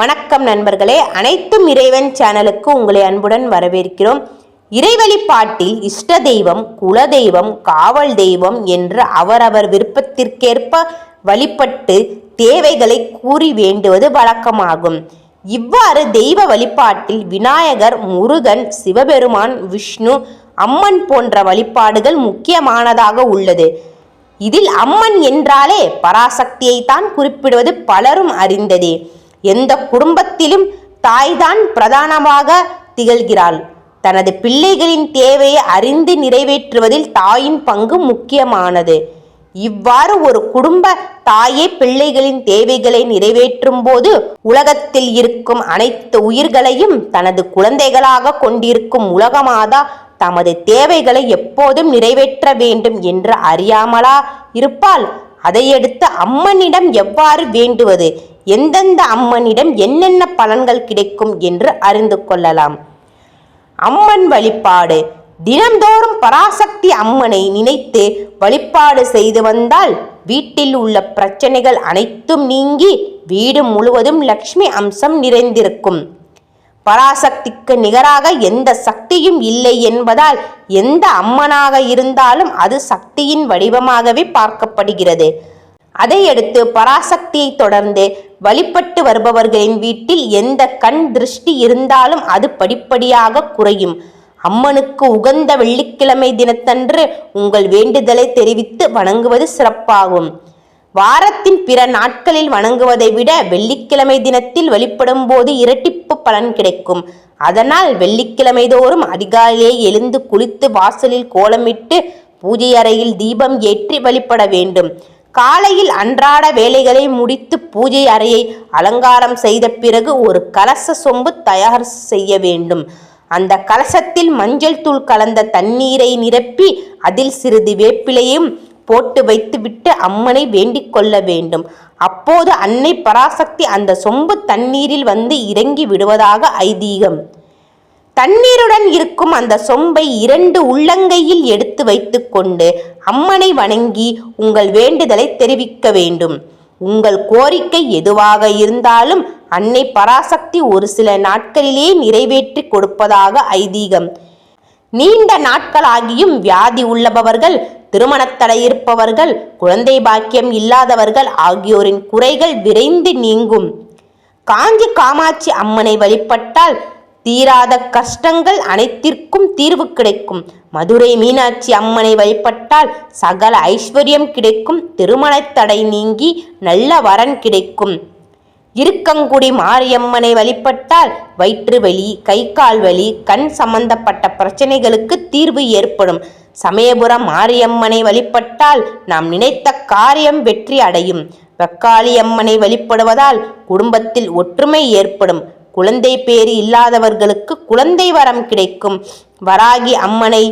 வணக்கம் நண்பர்களே. அனைத்தும் இறைவன் சேனலுக்கு உங்களை அன்புடன் வரவேற்கிறோம். இறைவழிபாட்டில் இஷ்ட தெய்வம் குல தெய்வம் காவல் தெய்வம் என்று அவரவர் விருப்பத்திற்கேற்ப வழிபட்டு தேவைகளை கூறி வேண்டுவது வழக்கமாகும். இவ்வாறு தெய்வ வழிபாட்டில் விநாயகர் முருகன் சிவபெருமான் விஷ்ணு அம்மன் போன்ற வழிபாடுகள் முக்கியமானதாக உள்ளது. இதில் அம்மன் என்றாலே பராசக்தியை தான் குறிப்பிடுவது பலரும் அறிந்ததே. எந்த குடும்பத்திலும் தாய்தான் பிரதானமாக திகழ்கிறாள். தனது பிள்ளைகளின் தேவையை அறிந்து நிறைவேற்றுவதில் தாயின் பங்கு முக்கியமானது. இவ்வாறு ஒரு குடும்ப தாயே பிள்ளைகளின் தேவைகளை நிறைவேற்றும் போது உலகத்தில் இருக்கும் அனைத்து உயிர்களையும் தனது குழந்தைகளாக கொண்டிருக்கும் உலகமாதா தமது தேவைகளை எப்போதும் நிறைவேற்ற வேண்டும் என்று அறியாமலா இருப்பாள். அதையடுத்து அம்மனிடம் எவ்வாறு வேண்டுவது? எந்தெந்த அம்மனிடம் என்னென்ன பலன்கள் கிடைக்கும் என்று அறிந்து கொள்ளலாம். அம்மன் வழிபாடு தினந்தோறும் பராசக்தி அம்மனை நினைத்து வழிபாடு செய்து வந்தால் வீட்டில் உள்ள பிரச்சனைகள் அனைத்தும் நீங்கி வீடு முழுவதும் லக்ஷ்மி அம்சம் நிறைந்திருக்கும். பராசக்திக்கு நிகராக எந்த சக்தியும் இல்லை என்பதால் எந்த அம்மனாக இருந்தாலும் அது சக்தியின் வடிவமாகவே பார்க்கப்படுகிறது. அதையடுத்து பராசக்தியை தொடர்ந்து வழிபட்டு வருபவர்களின் வீட்டில் எந்த கண் திருஷ்டி இருந்தாலும் அது படிப்படியாக குறையும். அம்மனுக்கு உகந்த வெள்ளிக்கிழமை தினத்தன்று உங்கள் வேண்டுதலை தெரிவித்து வணங்குவது சிறப்பாகும். வாரத்தின் பிற நாட்களில் வணங்குவதை விட வெள்ளிக்கிழமை தினத்தில் வழிபடும் போது இரட்டிப்பு பலன் கிடைக்கும். அதனால் வெள்ளிக்கிழமை தோறும் அதிகாலையே எழுந்து குளித்து வாசலில் கோலமிட்டு பூஜை அறையில் தீபம் ஏற்றி வழிபட வேண்டும். காலையில் அன்றாட வேலைகளை முடித்து பூஜை அறையை அலங்காரம் செய்த பிறகு ஒரு கலச சொம்பு தயார் செய்ய வேண்டும். அந்த கலசத்தில் மஞ்சள் தூள் கலந்த தண்ணீரை நிரப்பி அதில் சிறிது வேப்பிலையும் போட்டு வைத்துவிட்டு அம்மனை வேண்டிக் கொள்ள வேண்டும். அப்போது அன்னை பராசக்தி அந்த சொம்பு தண்ணீரில் வந்து இறங்கி விடுவதாக ஐதீகம். தண்ணீருடன் இருக்கும் அந்த சொம்பை இரண்டு உள்ளங்கையில் எடுத்து வைத்துக்கொண்டு அம்மனை வணங்கி உங்கள் வேண்டுதலை தெரிவிக்க வேண்டும். உங்கள் கோரிக்கை எதுவாக இருந்தாலும் அன்னை பராசக்தி ஒரு சில நாட்களிலே நிறைவேற்றி கொடுப்பதாக ஐதீகம். நீண்ட நாட்களாகியும் வியாதி உள்ளபவர்கள் திருமணத்தடை இருப்பவர்கள் குழந்தை பாக்கியம் இல்லாதவர்கள் ஆகியோரின் குறைகள் விரைந்து நீங்கும். காஞ்சி காமாட்சி அம்மனை வழிபட்டால் தீராத கஷ்டங்கள் அனைத்திற்கும் தீர்வு கிடைக்கும். மதுரை மீனாட்சி அம்மனை வழிபட்டால் சகல ஐஸ்வர்யம் கிடைக்கும். திருமணத் தடை நீங்கி நல்ல வரன் கிடைக்கும். இருக்கங்குடி மாரியம்மனை வழிபட்டால் வயிற்று வலி கை கால் வலி கண் சம்பந்தப்பட்ட பிரச்சனைகளுக்கு தீர்வு ஏற்படும். சமயபுரம் மாரியம்மனை வழிபட்டால் நாம் நினைத்த காரியம் வெற்றி அடையும். வெக்காளி அம்மனை வழிபடுவதால் குடும்பத்தில் ஒற்றுமை ஏற்படும். குழந்தை பேறு இல்லாதவர்களுக்கு குழந்தை வரம் கிடைக்கும். வராகி அம்மனை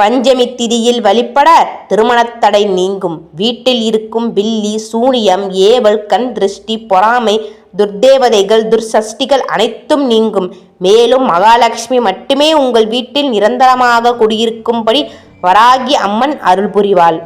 பஞ்சமி திதியில் வழிபட திருமணத்தடை நீங்கும். வீட்டில் இருக்கும் பில்லி சூனியம் ஏவல் கண் திருஷ்டி பொறாமை துர்தேவதைகள் துர்சஷ்டிகள் அனைத்தும் நீங்கும். மேலும் மகாலட்சுமி மட்டுமே உங்கள் வீட்டில் நிரந்தரமாக குடியிருக்கும்படி வராகி அம்மன் அருள் புரிவாள்.